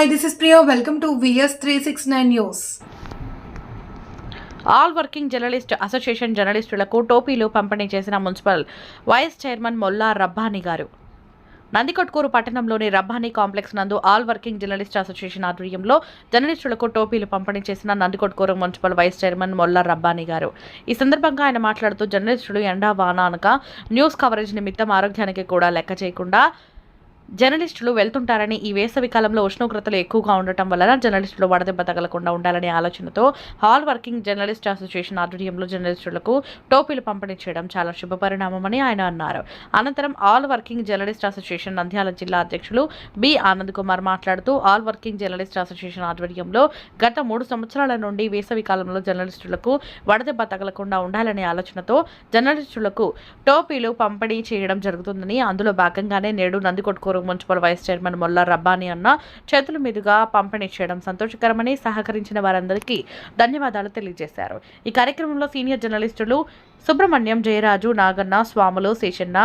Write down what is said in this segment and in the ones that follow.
Hi this is Priyo welcome to VS three six nine news all working journalist association జర్నలిస్టులకు టోపీలు పంపిణీ చేసిన municipal vice chairman Molla Rabbani garu. Nandikotkur పట్టణంలోని Rabbani complex నందు all working journalist association ఆధ్వర్యంలో జర్నలిస్టులకు టోపీలు పంపిణీ చేసిన Nandikotkur municipal vice chairman Molla Rabbani garu. ఈ సందర్భంగా ఆయన మాట్లాడుతూ జర్నలిస్టులు ఎండా వాన అనక న్యూస్ కవరేజ్ నిమిత్తం ఆరోగ్యానికి కూడా లెక్క చేయకుండా జర్నలిస్టులు వెళ్తుంటారని ఈ వేసవి కాలంలో ఉష్ణోగ్రతలు ఎక్కువగా ఉండటం వలన జర్నలిస్టులు వడదెబ్బ తగలకుండా ఉండాలనే ఆలోచనతో హాల్ వర్కింగ్ జర్నలిస్ట్ అసోసియేషన్ ఆధ్వర్యంలో జర్నలిస్టులకు టోపీలు పంపిణీ చేయడం చాలా శుభపరిణామమని ఆయన అన్నారు. అనంతరం all working journalist association Nandyal జిల్లా అధ్యక్షులు బి. ఆనంద్ కుమార్ మాట్లాడుతూ ఆల్ వర్కింగ్ జర్నలిస్ట్ అసోసియేషన్ ఆధ్వర్యంలో గత మూడు సంవత్సరాల నుండి వేసవి కాలంలో జర్నలిస్టులకు వడదెబ్బ తగలకుండా ఉండాలనే ఆలోచనతో జర్నలిస్టులకు టోపీలు పంపిణీ చేయడం జరుగుతుందని అందులో భాగంగానే నేడు Nandikotkur municipal vice chairman Molla Rabbani అన్న చేతుల మీదుగా పంపిణీ చేయడం సంతోషకరమని సహకరించిన వారందరికీ ధన్యవాదాలు తెలియజేశారు. ఈ కార్యక్రమంలో సీనియర్ జర్నలిస్టులు సుబ్రహ్మణ్యం జయరాజు నాగన్న స్వాములు శేషన్న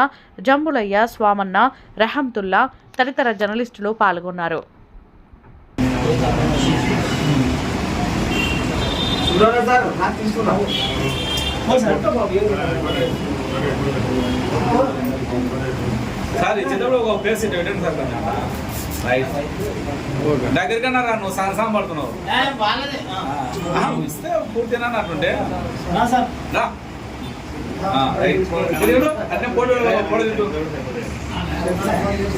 జంబులయ్య స్వామన్న రెహంతుల్లా తదితర జర్నలిస్టులు పాల్గొన్నారు. తీసుకున్నావు సార్ ఇచ్చేటప్పుడు ఒక ప్లేస్ ఇటు పెట్టండి సార్ కొంచెం. రైట్ దగ్గరికన్నా రా నువ్వు సాహసం పడుతున్నావు. ఆ, ఇస్తే పూర్తినా అట్లుంటే. రా ఆ, రైట్ తిరిగిడు అట్నే పోటీ పోటీ తిట్టు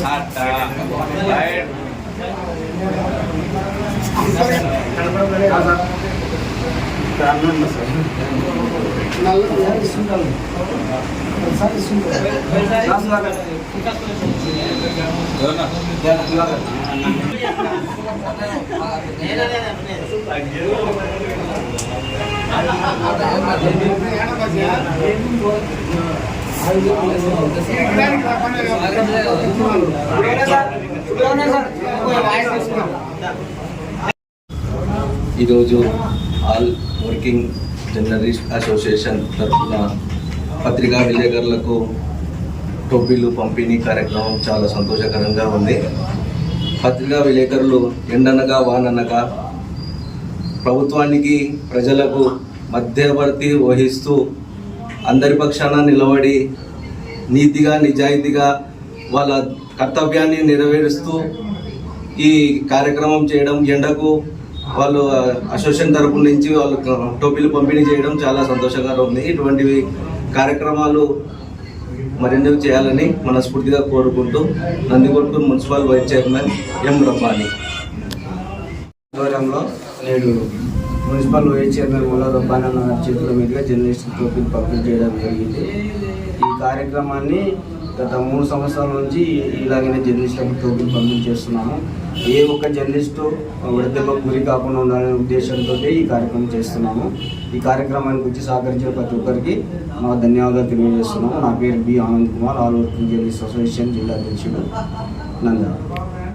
అట్టా. రైట్ ఎవరన్నా? ఈరోజు ఆల్ వర్కింగ్ జర్నలిస్ట్ అసోసియేషన్ తరఫున పత్రికా విలేకరులకు టోపీలు పంపిణీ కార్యక్రమం చాలా సంతోషకరంగా ఉంది. పత్రికా విలేకరులు ఎండనగా వాననగా ప్రభుత్వానికి ప్రజలకు మధ్యవర్తి వహిస్తూ అందరి పక్షాన నిలబడి నీతిగా నిజాయితీగా వాళ్ళ కర్తవ్యాన్ని నెరవేరుస్తూ ఈ కార్యక్రమం చేయడం ఎండకు వాళ్ళు అసోసియేషన్ తరపు నుంచి వాళ్ళు టోపీలు పంపిణీ చేయడం చాలా సంతోషంగా ఉంది. ఇటువంటివి కార్యక్రమాలు మరెన్నో చేయాలని మనస్ఫూర్తిగా కోరుకుంటూ Nandikotkur municipal vice chairman M Rabbani. ఆధ్వర్యంలో నేడు మున్సిపల్ వైస్ చైర్మన్ ముల్లా రబ్బానన్న చేతుల మీదుగా జర్నలిస్ట్ టోపీలు పంపిణీ చేయడం జరిగింది. ఈ కార్యక్రమాన్ని గత మూడు సంవత్సరాల నుంచి ఇలాగనే జర్నలిస్టులకు టోపీలు పంపిణీ చేస్తున్నాము. ఏ ఒక్క జర్నలిస్టు విడదెబ్బకు గురి కాకుండా ఉండాలనే ఉద్దేశంతో ఈ కార్యక్రమం చేస్తున్నాము. ఈ కార్యక్రమానికి వచ్చి సహకరించిన ప్రతి ఒక్కరికి మా ధన్యవాదాలు తెలియజేస్తున్నాము. నా పేరు B Anand Kumar all working journalist association జిల్లా అధ్యక్షుడు నందా.